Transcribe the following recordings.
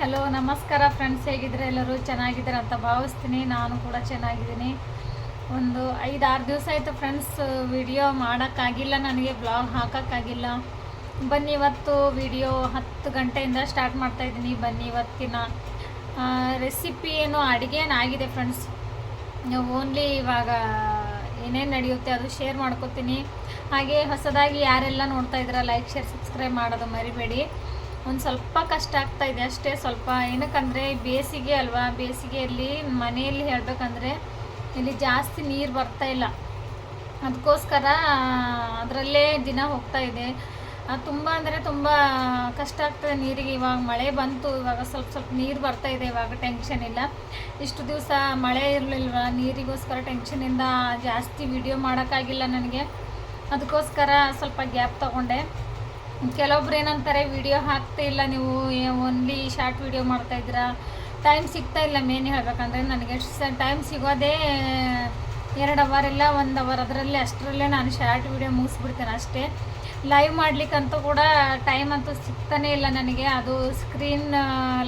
Hello, ನಮಸ್ಕಾರ friends ಹೇಗಿದ್ರೆ ಎಲ್ಲರೂ ಚೆನ್ನಾಗಿದ್ದಾರೆ ಅಂತ ಭಾವಿಸ್ತೀನಿ. ನಾನು ಕೂಡ ಚೆನ್ನಾಗಿದ್ದೀನಿ. ಒಂದು ಐದಾರು ದಿವಸ ಆಯಿತು ಫ್ರೆಂಡ್ಸ್ ವಿಡಿಯೋ ಮಾಡೋಕ್ಕಾಗಿಲ್ಲ, ನನಗೆ ಬ್ಲಾಗ್ ಹಾಕೋಕ್ಕಾಗಿಲ್ಲ. ಬನ್ನಿ, ಇವತ್ತು ವಿಡಿಯೋ ಹತ್ತು ಗಂಟೆಯಿಂದ ಸ್ಟಾರ್ಟ್ ಮಾಡ್ತಾಯಿದ್ದೀನಿ ಬನ್ನಿ, ಇವತ್ತಿನ ರೆಸಿಪಿ ಏನು ಅಡುಗೆ ಆಗಿದೆ ಫ್ರೆಂಡ್ಸ್ ಓನ್ಲಿ ಇವಾಗ ಏನೇನು ನಡೆಯುತ್ತೆ ಅದು ಶೇರ್ ಮಾಡ್ಕೋತೀನಿ. ಹಾಗೆ ಹೊಸದಾಗಿ ಯಾರೆಲ್ಲ ನೋಡ್ತಾ ಇದ್ದೀರಾ ಲೈಕ್ ಶೇರ್ ಸಬ್ಸ್ಕ್ರೈಬ್ ಮಾಡೋದು ಮರಿಬೇಡಿ. ಒಂದು ಸ್ವಲ್ಪ ಕಷ್ಟ ಆಗ್ತಾ ಇದೆ ಅಷ್ಟೇ. ಸ್ವಲ್ಪ ಏನಕ್ಕಂದರೆ ಬೇಸಿಗೆ ಅಲ್ವಾ? ಬೇಸಿಗೆಯಲ್ಲಿ ಮನೆಯಲ್ಲಿ ಹೇಳಬೇಕಂದ್ರೆ ಇಲ್ಲಿ ಜಾಸ್ತಿ ನೀರು ಬರ್ತಾ ಇಲ್ಲ. ಅದಕ್ಕೋಸ್ಕರ ಅದರಲ್ಲೇ ದಿನ ಹೋಗ್ತಾ ಇದೆ. ತುಂಬ ಅಂದರೆ ತುಂಬ ಕಷ್ಟ ಆಗ್ತದೆ ನೀರಿಗೆ. ಇವಾಗ ಮಳೆ ಬಂತು. ಇವಾಗ ಸ್ವಲ್ಪ ಸ್ವಲ್ಪ ನೀರು ಬರ್ತಾ ಇದೆ. ಇವಾಗ ಟೆನ್ಷನ್ ಇಲ್ಲ. ಇಷ್ಟು ದಿವಸ ಮಳೆ ಇರಲಿಲ್ವ? ನೀರಿಗೋಸ್ಕರ ಟೆನ್ಷನಿಂದ ಜಾಸ್ತಿ ವಿಡಿಯೋ ಮಾಡೋಕ್ಕಾಗಿಲ್ಲ ನನಗೆ. ಅದಕ್ಕೋಸ್ಕರ ಸ್ವಲ್ಪ ಗ್ಯಾಪ್ ತೊಗೊಂಡೆ. ಕೆಲವೊಬ್ರು ಏನಂತಾರೆ, ವಿಡಿಯೋ ಹಾಕ್ತಾ ಇಲ್ಲ ನೀವು ಓನ್ಲಿ ಶಾರ್ಟ್ ವಿಡಿಯೋ ಮಾಡ್ತಾಯಿದ್ದೀರಾ ಟೈಮ್ ಸಿಗ್ತಾ ಇಲ್ಲ ಮೇನ್ ಹೇಳ್ಬೇಕಂದ್ರೆ ನನಗೆ. ಟೈಮ್ ಸಿಗೋದೇ ಎರಡು ಅವರ್ ಇಲ್ಲ, ಒಂದು ಅವರ್ ಅದರಲ್ಲಿ ಅಷ್ಟರಲ್ಲೇ ನಾನು ಶಾರ್ಟ್ ವಿಡಿಯೋ ಮುಗಿಸ್ಬಿಡ್ತೇನೆ ಅಷ್ಟೇ. ಲೈವ್ ಮಾಡ್ಲಿಕ್ಕಂತೂ ಕೂಡ ಟೈಮ್ ಅಂತೂ ಸಿಗ್ತಾನೇ ಇಲ್ಲ ನನಗೆ. ಅದು ಸ್ಕ್ರೀನ್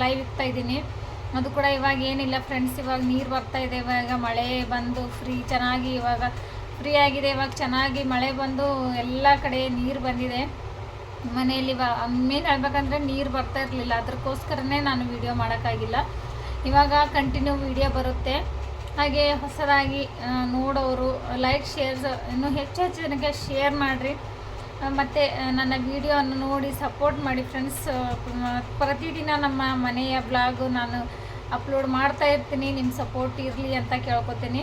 ಲೈವ್ ಇಕ್ತಾ ಇದ್ದೀನಿ. ಅದು ಕೂಡ ಇವಾಗ ಏನಿಲ್ಲ ಫ್ರೆಂಡ್ಸ್ ಇವಾಗ ನೀರು ಬರ್ತಾ ಇದೆ, ಇವಾಗ ಮಳೆ ಬಂದು ಫ್ರೀ ಚೆನ್ನಾಗಿ ಇವಾಗ ಫ್ರೀ ಆಗಿದೆ, ಇವಾಗ ಚೆನ್ನಾಗಿ ಮಳೆ ಬಂದು ಎಲ್ಲ ಕಡೆ ನೀರು ಬಂದಿದೆ. ಮನೆಯಲ್ಲಿ ಮೇನ್ ಹೇಳ್ಬೇಕಂದ್ರೆ ನೀರು ಬರ್ತಾ ಇರಲಿಲ್ಲ. ಅದಕ್ಕೋಸ್ಕರನೇ ನಾನು ವಿಡಿಯೋ ಮಾಡೋಕ್ಕಾಗಿಲ್ಲ. ಇವಾಗ ಕಂಟಿನ್ಯೂ ವಿಡಿಯೋ ಬರುತ್ತೆ. ಹಾಗೆ ಹೊಸದಾಗಿ ನೋಡೋರು ಲೈಕ್ ಶೇರ್ಸ್ ಇನ್ನೂ ಹೆಚ್ಚು ಹೆಚ್ಚು ಜನಕ್ಕೆ ಶೇರ್ ಮಾಡಿರಿ. ಮತ್ತು ನನ್ನ ವಿಡಿಯೋವನ್ನು ನೋಡಿ ಸಪೋರ್ಟ್ ಮಾಡಿ ಫ್ರೆಂಡ್ಸ್ ಪ್ರತಿದಿನ ನಮ್ಮ ಮನೆಯ ಬ್ಲಾಗು ನಾನು ಅಪ್ಲೋಡ್ ಮಾಡ್ತಾ ಇರ್ತೀನಿ. ನಿಮ್ಮ ಸಪೋರ್ಟ್ ಇರಲಿ ಅಂತ ಕೇಳ್ಕೊತೀನಿ.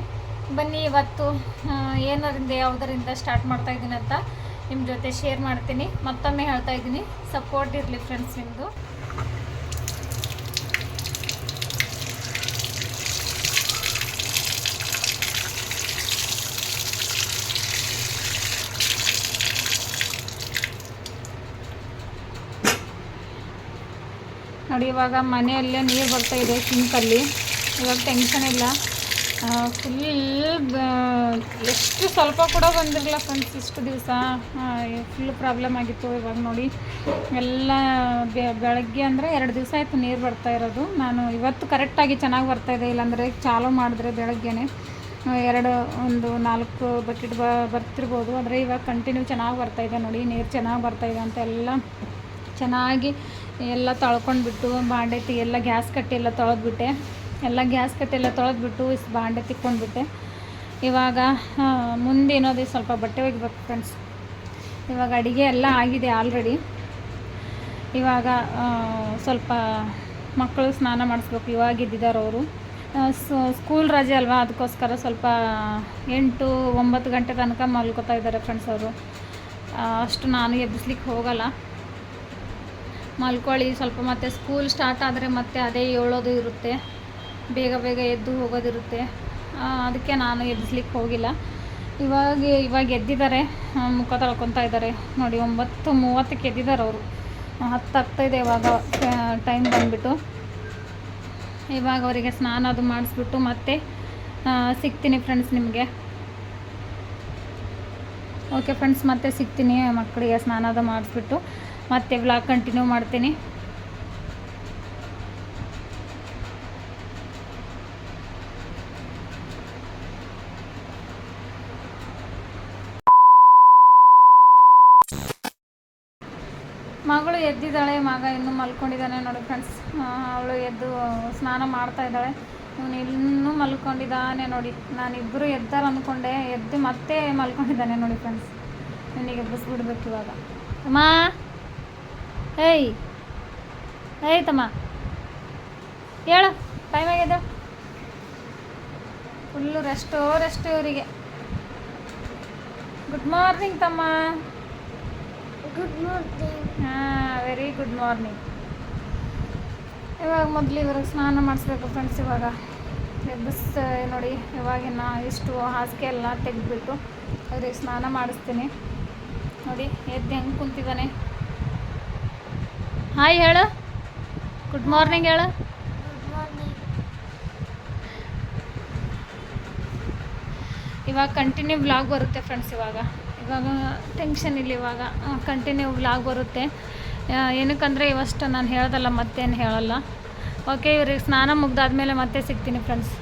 ಬನ್ನಿ ಇವತ್ತು ಏನರಿಂದ, ಯಾವುದರಿಂದ ಸ್ಟಾರ್ಟ್ ಮಾಡ್ತಾ ಇದ್ದೀನಿ ಅಂತ. ನಿಮ್ಮ ಜೊತೆ ಶೇರ್ ಮಾಡ್ತೀನಿ. ಮತ್ತೊಮ್ಮೆ ಹೇಳ್ತಾ ಇದ್ದೀನಿ. ಸಪೋರ್ಟ್ ಇರಲಿ ಫ್ರೆಂಡ್ಸ್ ನಿಮ್ಮದು ನೋಡಿ, ಇವಾಗ ಮನೆಯಲ್ಲೇ ನೀರು ಬರ್ತಾ ಇದೆ ಸಿಂಕಲ್ಲಿ ಇವಾಗ ಟೆನ್ಷನ್ ಇಲ್ಲ. ಫುಲ್ ಎಷ್ಟು ಸ್ವಲ್ಪ ಕೂಡ ಬಂದಿರಲ್ಲ ಫ್ರೆಂಡ್ಸ್ ಇಷ್ಟು ದಿವಸ. ಫುಲ್ ಪ್ರಾಬ್ಲಮ್ ಆಗಿತ್ತು ಇವಾಗ ನೋಡಿ. ಎಲ್ಲ ಬೆಳಗ್ಗೆ ಅಂದರೆ ಎರಡು ದಿವಸ ಆಯಿತು ನೀರು ಬರ್ತಾ ಇರೋದು. ನಾನು ಇವತ್ತು ಕರೆಕ್ಟಾಗಿ ಚೆನ್ನಾಗಿ ಬರ್ತಾ ಇದೆ. ಇಲ್ಲಾಂದರೆ ಚಾಲೂ ಮಾಡಿದ್ರೆ ಬೆಳಗ್ಗೆನೆ. ಎರಡು, ಒಂದು, ನಾಲ್ಕು ಬಕೆಟ್ ಬ, ಬರ್ತಿರ್ಬೋದು. ಆದರೆ ಇವಾಗ ಕಂಟಿನ್ಯೂ ಚೆನ್ನಾಗಿ ಬರ್ತಾ ಇದೆ ನೋಡಿ. ನೀರು ಚೆನ್ನಾಗಿ ಬರ್ತಾಯಿದೆ ಅಂತ ಎಲ್ಲ ಚೆನ್ನಾಗಿ ಎಲ್ಲ ತೊಳ್ಕೊಂಡ್ಬಿಟ್ಟು, ಬಾಂಡೆ ಎಲ್ಲ, ಗ್ಯಾಸ್ ಕಟ್ಟಿ ಎಲ್ಲ ತೊಳೆದ್ಬಿಟ್ಟೆ. ಎಲ್ಲ ಗ್ಯಾಸ್ ಕಟ್ಟೆಲ್ಲ ತೊಳೆದ್ಬಿಟ್ಟು ಇಷ್ಟು ಬಾಂಡೆ ತಿಕ್ಕೊಂಡ್ಬಿಟ್ಟೆ. ಇವಾಗ ಮುಂದೆ ಮುಂದೇನೋದು ಸ್ವಲ್ಪ ಬಟ್ಟೆ ಒಗಿಬೇಕು ಫ್ರೆಂಡ್ಸ್ ಇವಾಗ ಅಡುಗೆ ಎಲ್ಲ ಆಗಿದೆ ಆಲ್ರೆಡಿ ಇವಾಗ ಸ್ವಲ್ಪ ಮಕ್ಕಳು ಸ್ನಾನ ಮಾಡಿಸ್ಬೇಕು, ಇವಾಗ ಇದ್ದಿದ್ದಾರೆ ಅವರು. ಸ್ಕೂಲ್ ರಜೆ ಅಲ್ವಾ, ಅದಕ್ಕೋಸ್ಕರ ಸ್ವಲ್ಪ ಎಂಟು ಒಂಬತ್ತು ಗಂಟೆ ತನಕ ಮಲ್ಕೋತಾ ಇದ್ದಾರೆ ಫ್ರೆಂಡ್ಸ್ ಅವರು. ಅಷ್ಟು ನಾನು ಎಬ್ಬಿಸ್ಲಿಕ್ಕೆ ಹೋಗಲ್ಲ. ಮಲ್ಕೊಳ್ಳಿ, ಸ್ವಲ್ಪ ಮತ್ತೆ ಸ್ಕೂಲ್ ಸ್ಟಾರ್ಟ್ ಆದರೆ ಮತ್ತೆ ಅದೇ ಏಳೋದು ಇರುತ್ತೆ. ಬೇಗ ಬೇಗ ಎದ್ದು ಹೋಗೋದಿರುತ್ತೆ. ಅದಕ್ಕೆ ನಾನು ಎಬ್ಬಿಸ್ಲಿಕ್ಕೆ ಹೋಗಿಲ್ಲ. ಇವಾಗ ಇವಾಗ ಎದ್ದಿದ್ದಾರೆ. ಮುಖ ತಳ್ಕೊತಾ ಇದ್ದಾರೆ. ನೋಡಿ, ಒಂಬತ್ತು ಮೂವತ್ತಕ್ಕೆ ಎದ್ದಿದ್ದಾರೆ ಅವರು. ಹತ್ತು ಆಗ್ತಾಯಿದೆ ಇವಾಗ ಟೈಮ್ ಬಂದುಬಿಟ್ಟು. ಇವಾಗ ಅವರಿಗೆ ಸ್ನಾನ ಅದು ಮಾಡಿಸ್ಬಿಟ್ಟು ಮತ್ತೆ ಸಿಗ್ತೀನಿ ಫ್ರೆಂಡ್ಸ್ ನಿಮಗೆ. ಓಕೆ ಫ್ರೆಂಡ್ಸ್ ಮತ್ತೆ ಸಿಗ್ತೀನಿ ಮಕ್ಕಳಿಗೆ ಸ್ನಾನ ಅದು ಮಾಡಿಸ್ಬಿಟ್ಟು. ಮತ್ತೆ ವ್ಲಾಗ್ ಕಂಟಿನ್ಯೂ ಮಾಡ್ತೀನಿ. ಮಗಳು ಎದ್ದಿದ್ದಾಳೆ, ಮಗ ಇನ್ನೂ ಮಲ್ಕೊಂಡಿದ್ದಾನೆ ನೋಡಿ ಫ್ರೆಂಡ್ಸ್ ಅವಳು ಎದ್ದು ಸ್ನಾನ ಮಾಡ್ತಾ ಇದ್ದಾಳೆ. ಇವನು ಇನ್ನೂ ಮಲ್ಕೊಂಡಿದ್ದಾನೆ ನೋಡಿ. ನಾನಿಬ್ಬರು ಎದ್ದಾರ ಅಂದ್ಕೊಂಡೆ ಎದ್ದು ಮತ್ತೆ ಮಲ್ಕೊಂಡಿದ್ದಾನೆ ನೋಡಿ ಫ್ರೆಂಡ್ಸ್ ನನಗೆ ಎಬ್ಬಿಸ್ಬಿಡ್ಬೇಕು ಇವಾಗ. ಅಮ್ಮ! ಏಯ್! ಏಯ್ ತಮ್ಮ! ಹೇಳು ಟೈಮ್ ಆಗಿದೆ ಫುಲ್ಲು ರೆಸ್ಟೋ ರೆಸ್ಟ್ ಇವರಿಗೆ. ಗುಡ್ ಮಾರ್ನಿಂಗ್ ತಮ್ಮ. ಗುಡ್ ಮಾರ್ನಿಂಗ್ ಹಾಂ ವೆರಿ ಗುಡ್ ಮಾರ್ನಿಂಗ್ ಇವಾಗ ಮೊದಲು ಇವ್ರಿಗೆ ಸ್ನಾನ ಮಾಡಿಸ್ಬೇಕು ಫ್ರೆಂಡ್ಸ್ ಇವಾಗ. ಬಸ್ ನೋಡಿ ಇವಾಗಿನ ಇಷ್ಟು ಹಾಸಿಗೆ ಎಲ್ಲ ತೆಗೆದ್ಬಿಟ್ಟು ಅವ್ರಿಗೆ ಸ್ನಾನ ಮಾಡಿಸ್ತೀನಿ. ನೋಡಿ ಎದ್ದು ಹೆಂಗೆ ಕುಂತಿದ್ದಾನೆ. ಹಾಯ್ ಹೇಳು. ಗುಡ್ ಮಾರ್ನಿಂಗ್ ಹೇಳು. ಗುಡ್ ಮಾರ್ನಿಂಗ್ ಇವಾಗ ಕಂಟಿನ್ಯೂ ಬ್ಲಾಗ್ ಬರುತ್ತೆ ಫ್ರೆಂಡ್ಸ್ ಇವಾಗ. ಇವಾಗ ಟೆನ್ಷನ್ ಇಲ್ಲ ಇವಾಗ ಕಂಟಿನ್ಯೂ ವ್ಲಾಗ್ ಬರುತ್ತೆ. ಏನಕ್ಕಂದರೆ ಇವಷ್ಟು ನಾನು ಹೇಳ್ದಲ್ಲ ಮತ್ತೇನು ಹೇಳಲ್ಲ. ಓಕೆ ಇವ್ರಿಗೆ ಸ್ನಾನ ಮುಗ್ದಾದ್ಮೇಲೆ ಮತ್ತೆ ಸಿಗ್ತೀನಿ ಫ್ರೆಂಡ್ಸ್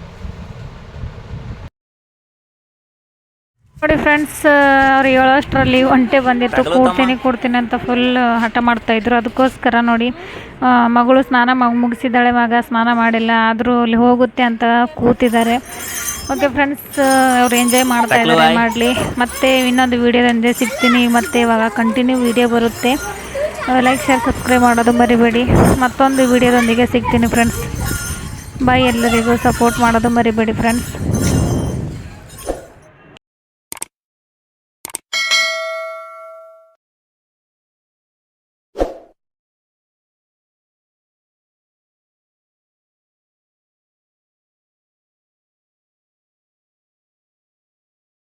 ನೋಡಿ ಫ್ರೆಂಡ್ಸ್ ಅವ್ರು ಹೇಳೋಷ್ಟರಲ್ಲಿ ಒಂಟೆ ಬಂದಿತ್ತು ಕೂಡ್ತೀನಿ ಕೂಡ್ತೀನಿ ಅಂತ ಫುಲ್ ಹಠ ಮಾಡ್ತಾಯಿದ್ರು ಅದಕ್ಕೋಸ್ಕರ ನೋಡಿ ಮಗಳು ಸ್ನಾನ ಮಗ ಮುಗಿಸಿದ್ದಾಳೆ ಮಗ ಸ್ನಾನ ಮಾಡಿಲ್ಲ. ಆದರೂ ಅಲ್ಲಿ ಹೋಗುತ್ತೆ ಅಂತ ಕೂತಿದ್ದಾರೆ. ಓಕೆ ಫ್ರೆಂಡ್ಸ್ ಅವ್ರು ಎಂಜಾಯ್ ಮಾಡ್ತಾ ಇದ್ದಾರೆ ಮಾಡಲಿ. ಮತ್ತೆ ಇನ್ನೊಂದು ವೀಡಿಯೋದಿಂದ ಸಿಗ್ತೀನಿ. ಮತ್ತೆ ಇವಾಗ ಕಂಟಿನ್ಯೂ ವೀಡಿಯೋ ಬರುತ್ತೆ. ಲೈಕ್ ಶೇರ್ ಸಬ್ಸ್ಕ್ರೈಬ್ ಮಾಡೋದು ಮರಿಬೇಡಿ. ಮತ್ತೊಂದು ವೀಡಿಯೋದೊಂದಿಗೆ ಸಿಗ್ತೀನಿ ಫ್ರೆಂಡ್ಸ್ ಬಾಯ್ ಎಲ್ಲರಿಗೂ. ಸಪೋರ್ಟ್ ಮಾಡೋದು ಮರಿಬೇಡಿ ಫ್ರೆಂಡ್ಸ್